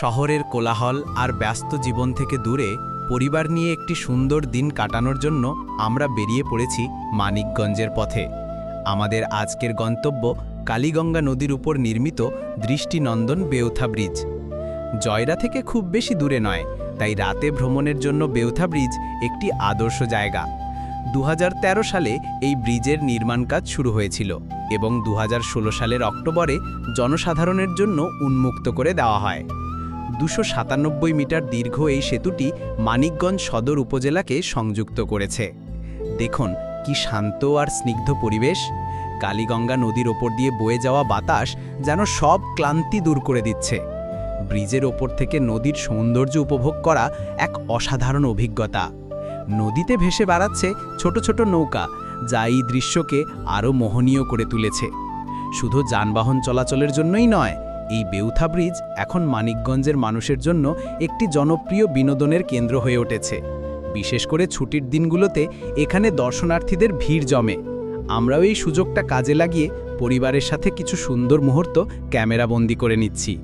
শহরের কোলাহল আর ব্যস্ত জীবন থেকে দূরে পরিবার নিয়ে একটি সুন্দর দিন কাটানোর জন্য আমরা বেরিয়ে পড়েছি মানিকগঞ্জের পথে। আমাদের আজকের গন্তব্য কালীগঙ্গা নদীর উপর নির্মিত দৃষ্টিনন্দন বেউথা ব্রিজ। জয়রা থেকে খুব বেশি দূরে নয়, তাই রাতে ভ্রমণের জন্য বেউথা ব্রিজ একটি আদর্শ জায়গা। দু হাজার তেরো সালে এই ব্রিজের নির্মাণ কাজ শুরু হয়েছিল এবং দু হাজার ষোলো সালের অক্টোবরে জনসাধারণের জন্য উন্মুক্ত করে দেওয়া হয়। দুশো মিটার দীর্ঘ এই সেতুটি মানিকগঞ্জ সদর উপজেলাকে সংযুক্ত করেছে। দেখুন, কি শান্ত আর স্নিগ্ধ পরিবেশ। কালীগঙ্গা নদীর ওপর দিয়ে বয়ে যাওয়া বাতাস যেন সব ক্লান্তি দূর করে দিচ্ছে। ব্রিজের ওপর থেকে নদীর সৌন্দর্য উপভোগ করা এক অসাধারণ অভিজ্ঞতা। নদীতে ভেসে বেড়াচ্ছে ছোট ছোট নৌকা, যা এই দৃশ্যকে আরও মোহনীয় করে তুলেছে। শুধু যানবাহন চলাচলের জন্যই নয় এই বেউথা ব্রিজ এখন মানিকগঞ্জের মানুষের জন্য একটি জনপ্রিয় বিনোদনের কেন্দ্র হয়ে উঠেছে। বিশেষ করে ছুটির দিনগুলোতে এখানে দর্শনার্থীদের ভিড় জমে। আমরাও এই সুযোগটা কাজে লাগিয়ে পরিবারের সাথে কিছু সুন্দর মুহূর্ত ক্যামেরাবন্দি করে নিচ্ছি।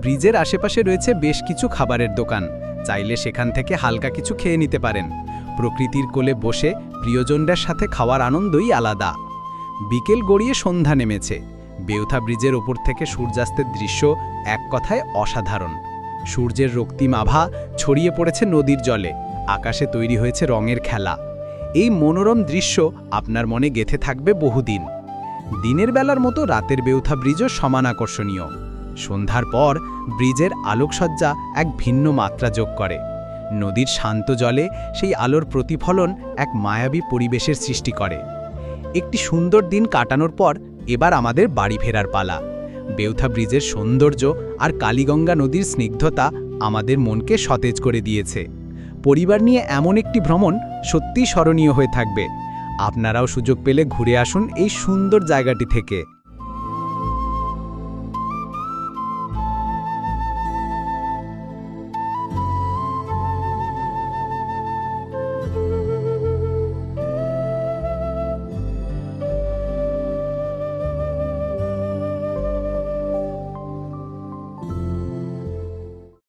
ব্রিজের আশেপাশে রয়েছে বেশ কিছু খাবারের দোকান। চাইলে সেখান থেকে হালকা কিছু খেয়ে নিতে পারেন। প্রকৃতির কোলে বসে প্রিয়জনদের সাথে খাওয়ার আনন্দই আলাদা। বিকেল গড়িয়ে সন্ধ্যা নেমেছে। বেউথা ব্রিজের ওপর থেকে সূর্যাস্তের দৃশ্য এক কথায় অসাধারণ। সূর্যের রক্তিম আভা ছড়িয়ে পড়েছে নদীর জলে, আকাশে তৈরি হয়েছে রঙের খেলা। এই মনোরম দৃশ্য আপনার মনে গেথে থাকবে বহুদিন। দিনের বেলার মতো রাতের বেউথা ব্রিজও সমান আকর্ষণীয়। সন্ধ্যার পর ব্রিজের আলোকসজ্জা এক ভিন্ন মাত্রা যোগ করে। নদীর শান্ত জলে সেই আলোর প্রতিফলন এক মায়াবী পরিবেশের সৃষ্টি করে। একটি সুন্দর দিন কাটানোর পর এবার আমাদের বাড়ি ফেরার পালা। বেউথা ব্রিজের সৌন্দর্য আর কালীগঙ্গা নদীর স্নিগ্ধতা আমাদের মনকে সতেজ করে দিয়েছে। পরিবার নিয়ে এমন একটি ভ্রমণ সত্যিই স্মরণীয় হয়ে থাকবে। আপনারাও সুযোগ পেলে ঘুরে আসুন এই সুন্দর জায়গাটি থেকে।